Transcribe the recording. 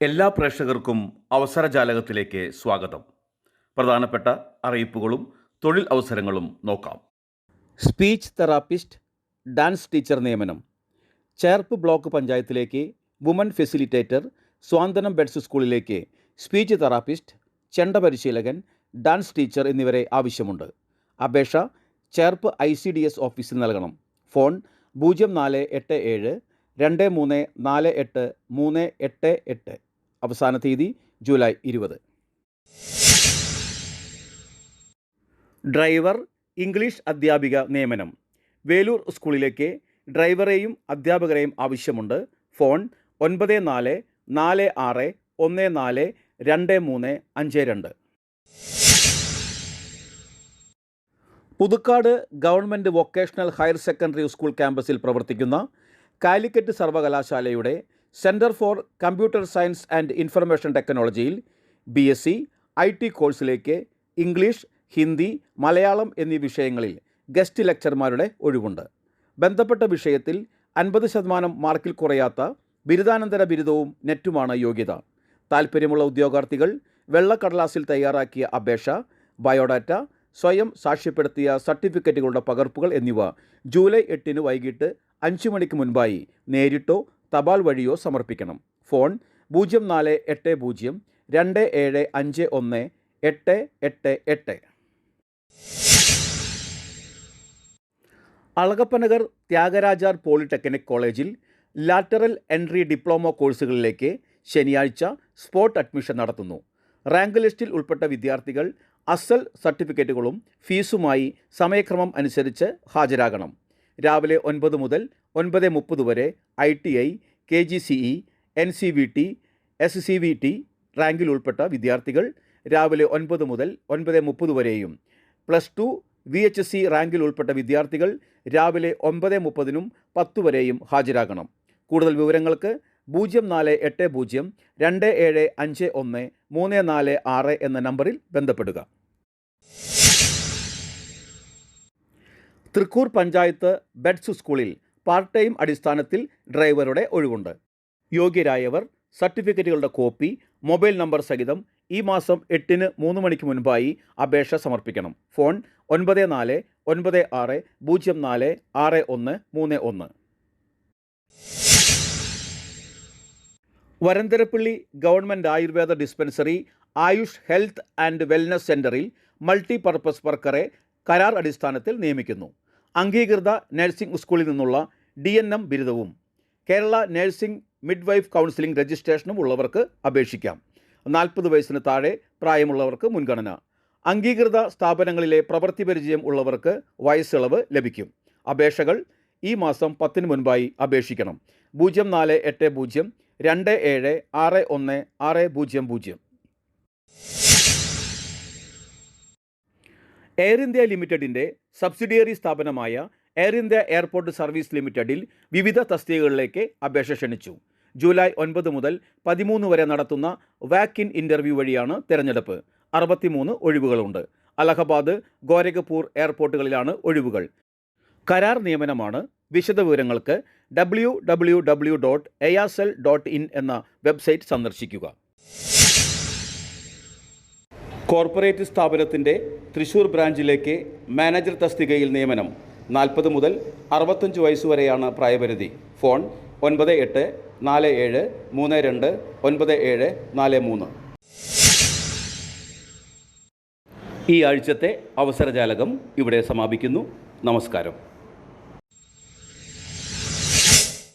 എല്ലാ പ്രേക്ഷകർക്കും അവസരജാലകത്തിലേക്ക് സ്വാഗതം. പ്രധാനപ്പെട്ട അറിയിപ്പുകളും തൊഴിൽ അവസരങ്ങളും നോക്കാം. സ്പീച്ച് തെറാപ്പിസ്റ്റ് ഡാൻസ് ടീച്ചർ നിയമനം. ചേർപ്പ് ബ്ലോക്ക് പഞ്ചായത്തിലേക്ക് വുമൺ ഫെസിലിറ്റേറ്റർ സ്വാന്തനം ബെഡ്സ് സ്കൂളിലേക്ക് സ്പീച്ച് തെറാപ്പിസ്റ്റ് ചെണ്ട പരിശീലകൻ ഡാൻസ് ടീച്ചർ എന്നിവരെ ആവശ്യമുണ്ട്. അപേക്ഷ Cherpu I C D S ഓഫീസിൽ നൽകണം. ഫോൺ പൂജ്യം നാല് എട്ട് ഏഴ് രണ്ട് മൂന്ന് നാല് എട്ട് മൂന്ന് എട്ട് എട്ട്. അവസാന തീയതി ജൂലൈ ഇരുപത്. ഡ്രൈവർ ഇംഗ്ലീഷ് അധ്യാപിക നിയമനം. വേലൂർ സ്കൂളിലേക്ക് ഡ്രൈവറെയും അധ്യാപകരെയും ആവശ്യമുണ്ട്. ഫോൺ ഒൻപത് നാല് നാല് ആറ് ഒന്ന് നാല് രണ്ട് മൂന്ന് അഞ്ച് രണ്ട്. Puthukkad government vocational higher secondary school ക്യാമ്പസിൽ പ്രവർത്തിക്കുന്ന കാലിക്കറ്റ് സർവകലാശാലയുടെ centre for computer science and information ടെക്നോളജിയിൽ B S C I T കോഴ്സിലേക്ക് ഇംഗ്ലീഷ് ഹിന്ദി മലയാളം എന്നീ വിഷയങ്ങളിൽ ഗസ്റ്റ് ലെക്ചർമാരുടെ ഒഴിവുണ്ട്. ബന്ധപ്പെട്ട വിഷയത്തിൽ അൻപത് ശതമാനം മാർക്കിൽ കുറയാത്ത ബിരുദാനന്തര ബിരുദവും നെറ്റുമാണ് യോഗ്യത. താൽപ്പര്യമുള്ള ഉദ്യോഗാർത്ഥികൾ വെള്ളക്കടലാസിൽ തയ്യാറാക്കിയ അപേക്ഷ ബയോഡാറ്റ സ്വയം സാക്ഷ്യപ്പെടുത്തിയ സർട്ടിഫിക്കറ്റുകളുടെ പകർപ്പുകൾ എന്നിവ ജൂലൈ എട്ടിന് വൈകിട്ട് അഞ്ച് മണിക്ക് മുൻപായി നേരിട്ടോ തപാൽ വഴിയോ സമർപ്പിക്കണം. ഫോൺ പൂജ്യം നാല് എട്ട് പൂജ്യം രണ്ട് ഏഴ് അഞ്ച് ഒന്ന് എട്ട് എട്ട് എട്ട്. അളകപ്പനഗർ ത്യാഗരാജാർ പോളിടെക്നിക് കോളേജിൽ ലാറ്ററൽ എൻട്രി ഡിപ്ലോമ കോഴ്സുകളിലേക്ക് ശനിയാഴ്ച സ്പോട്ട് അഡ്മിഷൻ നടത്തുന്നു. റാങ്ക് ലിസ്റ്റിൽ ഉൾപ്പെട്ട വിദ്യാർത്ഥികൾ അസൽ സർട്ടിഫിക്കറ്റുകളും ഫീസുമായി സമയക്രമം അനുസരിച്ച് ഹാജരാകണം. രാവിലെ ഒൻപത് മുതൽ ഒൻപത് മുപ്പത് വരെ I T I K G C E N C V T S C V T റാങ്കിൽ ഉൾപ്പെട്ട വിദ്യാർത്ഥികൾ രാവിലെ ഒൻപത് മുതൽ ഒൻപത് മുപ്പത് വരെയും. Plus two V H S റാങ്കിൽ ഉൾപ്പെട്ട വിദ്യാർത്ഥികൾ രാവിലെ ഒൻപത് മുപ്പതിനും പത്ത് വരെയും ഹാജരാകണം. കൂടുതൽ വിവരങ്ങൾക്ക് പൂജ്യം നാല് എട്ട് പൂജ്യം രണ്ട് ഏഴ് അഞ്ച് ഒന്ന് മൂന്ന് നാല് ആറ് എന്ന നമ്പറിൽ ബന്ധപ്പെടുക. തൃക്കൂർ പഞ്ചായത്ത് ബെഡ്സ് സ്കൂളിൽ പാർട്ട് ടൈം അടിസ്ഥാനത്തിൽ ഡ്രൈവറുടെ ഒഴിവുണ്ട്. യോഗ്യരായവർ സർട്ടിഫിക്കറ്റുകളുടെ കോപ്പി മൊബൈൽ നമ്പർ സഹിതം ഈ മാസം എട്ടിന് മൂന്ന് മണിക്ക് മുൻപായി അപേക്ഷ സമർപ്പിക്കണം. ഫോൺ ഒൻപത് നാല് ഒൻപത് ആറ് പൂജ്യം നാല് ആറ് ഒന്ന് മൂന്ന് ഒന്ന്. Varantharappilly government Ayurveda dispensary AYUSH health and wellness സെന്ററിൽ മൾട്ടി പർപ്പസ് വർക്കറെ കരാർ അടിസ്ഥാനത്തിൽ നിയമിക്കുന്നു. അംഗീകൃത നഴ്സിംഗ് സ്കൂളിൽ നിന്നുള്ള ഡി എൻ എം ബിരുദവും. കേരള നഴ്സിംഗ് മിഡ്വൈഫ് കൗൺസിലിംഗ് രജിസ്ട്രേഷനും ഉള്ളവർക്ക് അപേക്ഷിക്കാം. നാൽപ്പത് വയസ്സിന് താഴെ പ്രായമുള്ളവർക്ക് മുൻഗണന. അംഗീകൃത സ്ഥാപനങ്ങളിലെ പ്രവൃത്തി പരിചയം ഉള്ളവർക്ക് വയസ്സിളവ് ലഭിക്കും. അപേക്ഷകൾ ഈ മാസം പത്തിന് മുൻപായി അപേക്ഷിക്കണം. പൂജ്യം നാല് എട്ട് പൂജ്യം രണ്ട് ഏഴ് ആറ് ഒന്ന് ആറ് പൂജ്യം പൂജ്യം. എയർ ഇന്ത്യ ലിമിറ്റഡിന്റെ സബ്സിഡിയറി സ്ഥാപനമായ എയർ ഇന്ത്യ എയർപോർട്ട് സർവീസ് ലിമിറ്റഡിൽ വിവിധ തസ്തികകളിലേക്ക് അപേക്ഷ ക്ഷണിച്ചു. ജൂലൈ ഒൻപത് മുതൽ പതിമൂന്ന് വരെ നടത്തുന്ന വാക്ക് ഇൻ ഇന്റർവ്യൂ വഴിയാണ് തെരഞ്ഞെടുപ്പ്. അറുപത്തിമൂന്ന് ഒഴിവുകളുണ്ട്. അലഹബാദ് ഗോരഖപൂർ എയർപോർട്ടുകളിലാണ് ഒഴിവുകൾ. കരാർ നിയമനമാണ്. വിശദവിവരങ്ങൾക്ക് W W W dot AIASL dot in എന്ന വെബ്സൈറ്റ് സന്ദർശിക്കുക. കോർപ്പറേറ്റ് സ്ഥാപനത്തിന്റെ തൃശൂർ ബ്രാഞ്ചിലേക്ക് മാനേജർ തസ്തികയിൽ നിയമനം. നാൽപ്പത് മുതൽ അറുപത്തഞ്ച് വയസ്സുവരെയാണ് പ്രായപരിധി. ഫോൺ ഒൻപത് എട്ട് നാല് ഏഴ് മൂന്ന് രണ്ട് ഒൻപത് ഏഴ് നാല് മൂന്ന്. ഈ ആഴ്ചത്തെ അവസരജാലകം ഇവിടെ സമാപിക്കുന്നു. നമസ്കാരം.